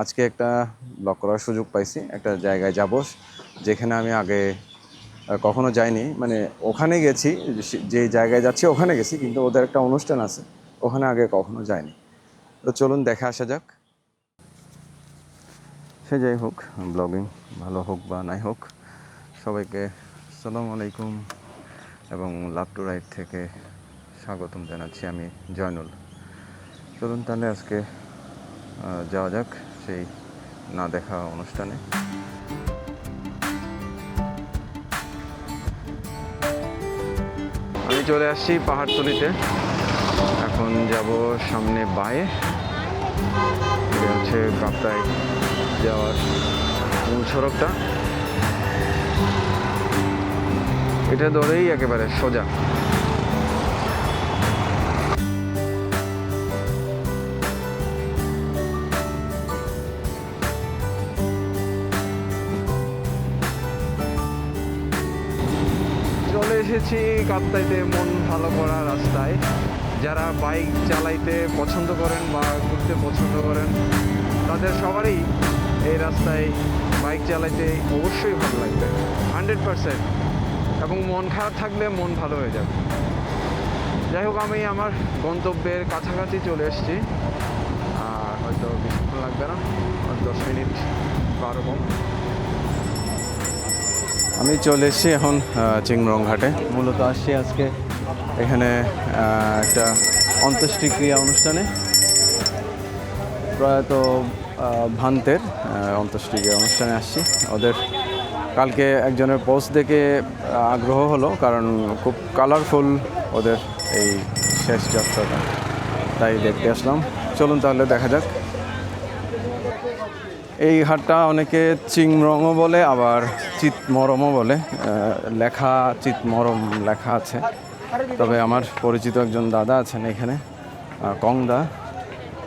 আজকে একটা ব্লগ করার সুযোগ পাইছি, একটা জায়গায় যাব, যেখানে আমি আগে কখনো যাইনি। মানে ওখানে গেছি যে জায়গায় যাচ্ছি ওখানে গেছি, কিন্তু ওদের একটা অনুষ্ঠান আছে, ওখানে আগে কখনো যাইনি। তো চলুন দেখে আসা যাক। সে যাই হোক, ব্লগিং ভালো হোক বা নাই হোক, সবাইকে সালাম আলাইকুম এবং লাভ টু রাইড থেকে স্বাগতম জানাচ্ছি আমি জয়নুল। চলুন তাহলে আজকে যাওয়া যাক। সেই না দেখা অনুষ্ঠানে। আমি চলে আসছি পাহাড়তলিতে। এখন যাব সামনে বায়ে। হচ্ছে কাপ্তায় যাওয়ার মূল সড়কটা। এটা ধরেই একেবারে সোজা। এসেছি কাপ্তাইতে মন ভালো করা রাস্তায়। যারা বাইক চালাইতে পছন্দ করেন বা ঘুরতে পছন্দ করেন, তাদের সবারই এই রাস্তায় বাইক চালাইতে অবশ্যই ভালো লাগবে, হান্ড্রেড পারসেন্ট। এবং মন খারাপ থাকলে মন ভালো হয়ে যাবে। যাই হোক, আমি আমার গন্তব্যের কাছাকাছি চলে এসেছি। আর হয়তো বেশিক্ষণ লাগবে না, দশ মিনিট বারো কম আমি চলে এসেছি এখন চিংরং ঘাটে মূলত আসছি আজকে এখানে একটা অন্ত্যেষ্টিক্রিয়া অনুষ্ঠানে। প্রয়াত ভান্তের অন্ত্যেষ্টিক্রিয়া অনুষ্ঠানে আসছি। ওদের কালকে একজনের পোস্ট দেখে আগ্রহ হলো, কারণ খুব কালারফুল ওদের এই শেষ যাত্রাটা। তাই দেখতে আসলাম। চলুন তাহলে দেখা যাক। এই ঘাটটা অনেকে চিংরমও বলে, আবার চিতমরমও বলে। লেখা, চিতমরম লেখা আছে। তবে আমার পরিচিত একজন দাদা আছেন এখানে কংদা।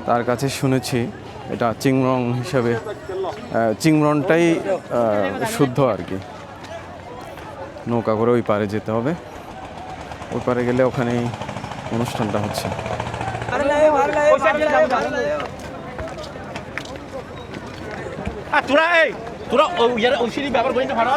তার কাছে শুনেছি, এটা চিংরং হিসাবে চিংরনটাই শুদ্ধ আর কি। নৌকা করে ওই পারে যেতে হবে। ওই পারে গেলে ওখানেই অনুষ্ঠানটা হচ্ছে। আ তোরা এই তোরা ও- ইয়ার ঐশিরি ব্যাপার বইতে পারো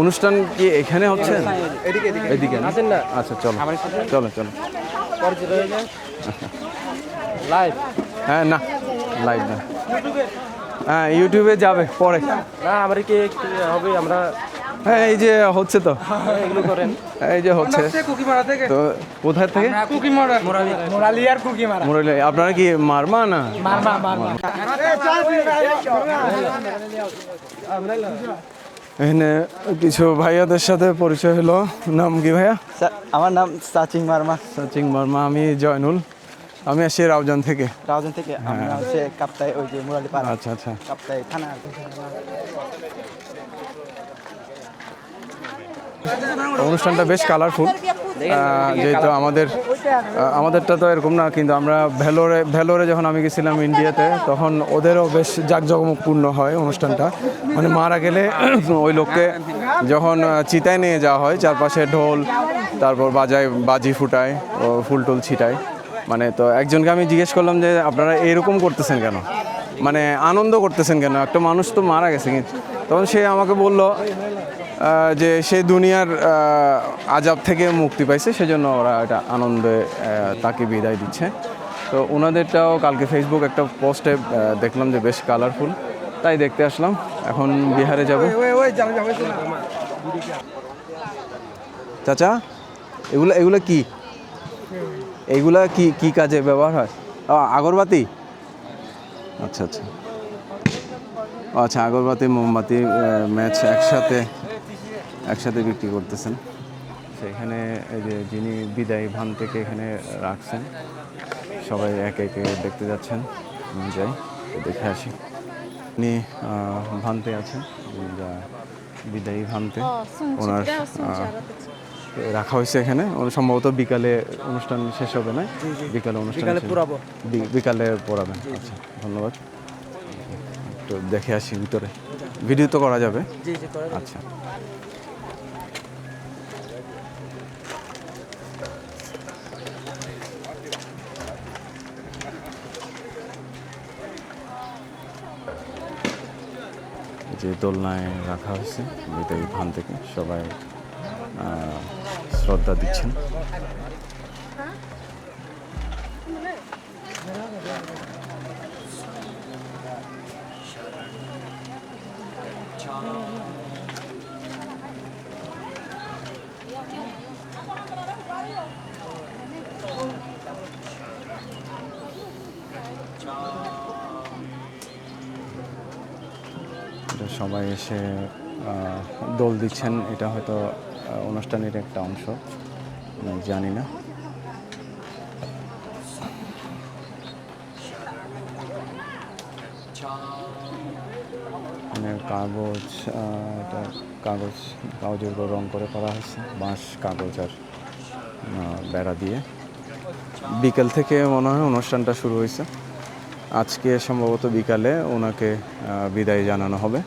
অনুষ্ঠান কি এখানে হচ্ছে? এদিকে না? আচ্ছা চলো। চলো চলো। লাইভ। হ্যাঁ না। লাইভ না। হ্যাঁ ইউটিউবে যাবে পরে। না আমার কি কি হবে? আমরা হ্যাঁ এই যে হচ্ছে তো। এগুলো করেন। এই যে হচ্ছে। তো কোথায় থেকে? মুরলি। আপনারা কি মারমা না? এখানে কিছু ভাইয়াদের সাথে পরিচয় হলো। নাম কি ভাইয়া? আমার নাম সাচিং মার্মা। সচিং বর্মা আমি জয়নুল। আমি আসছি রাউজান থেকে। রাউজান থেকে। আমরা হচ্ছে কাপ্তাই ওই যে মুরালি পাড়া। আচ্ছা আচ্ছা। কাপ্তাই থানা। অনুষ্ঠানটা বেশ কালারফুল যেহেতু আমাদের আমাদেরটা তো এরকম না, কিন্তু আমরা ভেলোরে ভেলোরে যখন আমি গেছিলাম ইন্ডিয়াতে, তখন ওদেরও বেশ জাঁকজমকপূর্ণ হয় অনুষ্ঠানটা। মানে মারা গেলে ওই লোককে যখন চিতায় নিয়ে যাওয়া হয়, চারপাশে ঢোল, তারপর বাজায় বাজি ফুটায় ও ফুল টুল ছিটায়। মানে তো একজনকে আমি জিজ্ঞেস করলাম যে, আপনারা এরকম করতেছেন কেন? মানে আনন্দ করতেছেন কেন? একটা মানুষ তো মারা গেছে, কিন্তু তখন সে আমাকে বলল যে সে দুনিয়ার আজাব থেকে মুক্তি পাইছে সেজন্য ওরা এটা আনন্দে তাকে বিদায় দিচ্ছে। তো ওনাদেরটাও কালকে ফেসবুক একটা পোস্টে দেখলাম যে বেশ কালারফুল তাই দেখতে আসলাম। এখন বিহারে যাব। চাচা এগুলো এগুলো কি? এইগুলা কি কি কাজে ব্যবহার হয়? আগরবাতি? আচ্ছা আচ্ছা। আচ্ছা আগরবাতি মোমবাতি ম্যাচ একসাথে একসাথে বিক্রি করতেছেন। সেখানে এই যে যিনি বিদায়ী ভান থেকে এখানে রাখছেন সবাই একে একে দেখতে যাচ্ছেন। যাই দেখে আসি। উনি ভানতে আছেন বিদায়ী ভানতে। ওনার রাখা হয়েছে এখানে। সম্ভবত বিকালে অনুষ্ঠান শেষ হবে না? বিকালে অনুষ্ঠান বিকালে পড়াবেন। আচ্ছা ধন্যবাদ। একটু দেখে আসি ভিতরে। ভিডিও তো করা যাবে। আচ্ছা। যে দোলনায় রাখা হয়েছে এটা ভান থেকে সবাই শ্রদ্ধা দিচ্ছেন। সবাই এসে দোল দিচ্ছেন। এটা হয়তো অনুষ্ঠানের একটা অংশ। জানি না। কাগজ এটা কাগজ, কাগজের উপর রং করে করা হয়েছে। বাঁশ, কাগজ আর বেড়া দিয়ে। বিকেল থেকে মনে হয় অনুষ্ঠানটা শুরু হয়েছে। আজকে সম্ভবত বিকালে ওনাকে বিদায় জানানো হবে।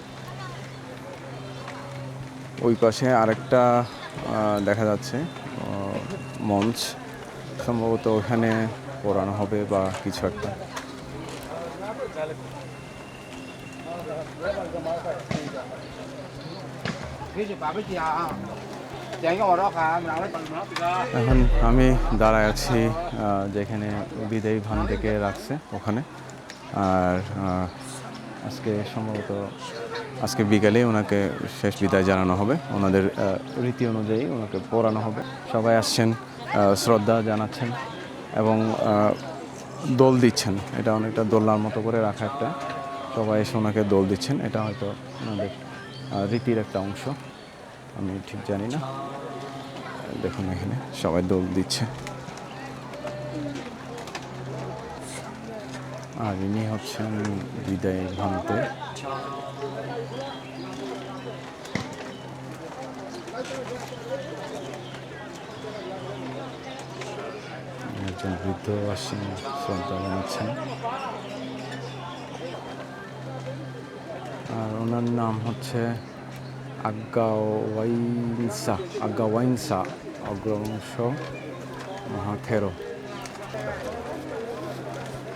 ওই পাশে আরেকটা দেখা যাচ্ছে মঞ্চ। সম্ভবত ওখানে পড়ানো হবে বা কিছু একটা। এখন আমি দাঁড়ায় আছি যেখানে বিদায়ী ভান থেকে রাখছে ওখানে। আর আজকে সম্ভবত আজকে বিকালে ওনাকে শেষ বিদায় জানানো হবে। ওনাদের রীতি অনুযায়ী ওনাকে পড়ানো হবে। সবাই আসছেন শ্রদ্ধা জানাচ্ছেন এবং দোল দিচ্ছেন। এটা অনেকটা দোলনার মতো করে রাখা একটা। সবাই এসে ওনাকে দোল দিচ্ছেন। এটা হয়তো ওনাদের রীতির একটা অংশ। আমি ঠিক জানি না। দেখুন এখানে সবাই দোল দিচ্ছে। আর ইনি হচ্ছেন বিদায় ভান্তে একজন বৃদ্ধ আসছেন, শ্রদ্ধা জানাচ্ছেন। আর ওনার নাম হচ্ছে আজ্ঞাওয়াইনসা আজ্ঞাওয়াইনসা অগ্রবংশ মহাথেরো।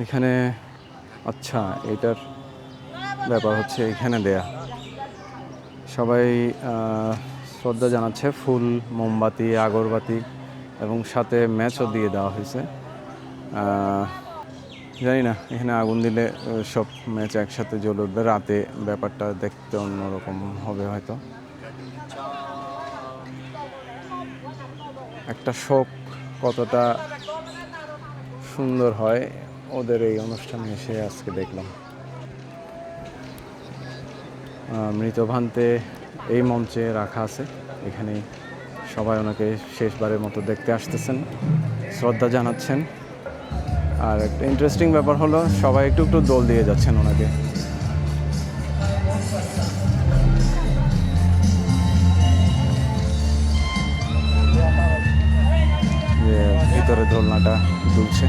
এখানে আচ্ছা এটার ব্যাপার হচ্ছে এখানে দেয়া। সবাই শ্রদ্ধা জানাচ্ছে, ফুল, মোমবাতি, আগরবাতি এবং সাথে ম্যাচও দিয়ে দেওয়া হয়েছে। জানি না, এখানে আগুন দিলে সব ম্যাচ একসাথে জ্বলে উঠবে। রাতে ব্যাপারটা দেখতে অন্যরকম হবে হয়তো। একটা শোক কতটা সুন্দর হয় ওদের এই অনুষ্ঠানে এসে আজকে দেখলাম। মৃতভান্তে এই মঞ্চে রাখা আছে। এখানে সবাই ওনাকে শেষবারের মতো দেখতে আসতেছেন, শ্রদ্ধা জানাচ্ছেন। আর একটা ইন্টারেস্টিং ব্যাপার হলো, সবাই একটু একটু দোল দিয়ে যাচ্ছেন ওনাকে। ভিতরে দোলনাটা দুলছে।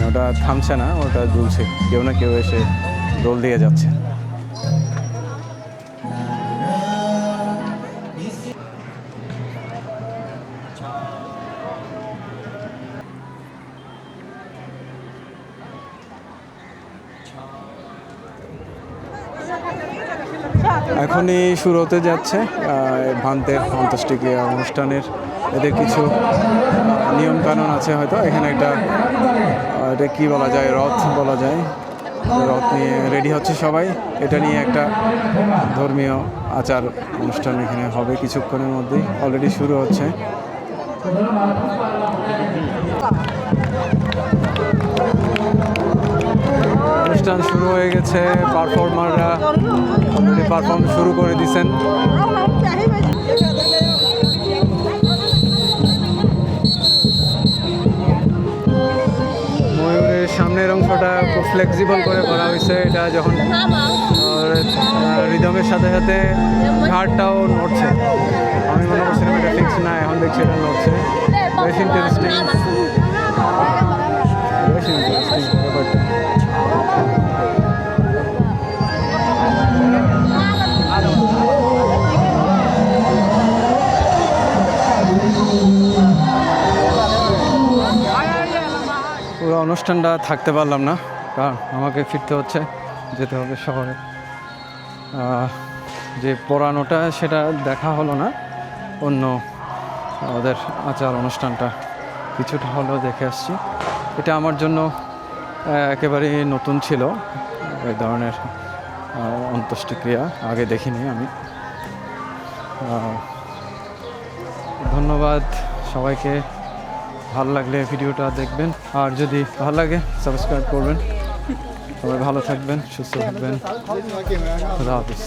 মানে ওটা থামছে না, ওটা দুলছে কেউ না কেউ এসে দোল দিয়ে যাচ্ছে। এখনই শুরু হতে যাচ্ছে ভান্তের অন্ত্যেষ্টিক্রিয়া অনুষ্ঠানের। এদের কিছু নিয়ম কানুন আছে হয়তো। এখানে একটা এটা কি বলা যায়? রথ বলা যায়। রথ নিয়ে রেডি হচ্ছে সবাই। এটা নিয়ে একটা ধর্মীয় আচার অনুষ্ঠান এখানে হবে কিছুক্ষণের মধ্যেই অলরেডি শুরু হচ্ছে। অনুষ্ঠান শুরু হয়ে গেছে। পারফর্মাররা অলরেডি পারফর্ম শুরু করে দিছেন। সামনের অংশটা খুব ফ্লেক্সিবল করে করা হয়েছে। এটা যখন রিদমের সাথে সাথে ঘাটটাও নড়ছে। আমি মনে করছিলাম এটা ফিক্স না, এখন দেখছি এটা নড়ছে। বেশ ইন্টারেস্টিং অনুষ্ঠানটা থাকতে পারলাম না, কারণ আমাকে ফিরতে হচ্ছে, যেতে হবে শহরে। যে পড়ানোটা, সেটা দেখা হলো না। অন্য ওদের আচার অনুষ্ঠানটা কিছুটা হলেও দেখে আসছি। এটা আমার জন্য একেবারেই নতুন ছিল। এই ধরনের অন্ত্যেষ্টিক্রিয়া আগে দেখিনি আমি। ধন্যবাদ সবাইকে। ভালো লাগলে ভিডিওটা দেখবেন। আর যদি ভালো লাগে সাবস্ক্রাইব করবেন। সবাই ভালো থাকবেন, সুস্থ থাকবেন। খুদা হাফিজ।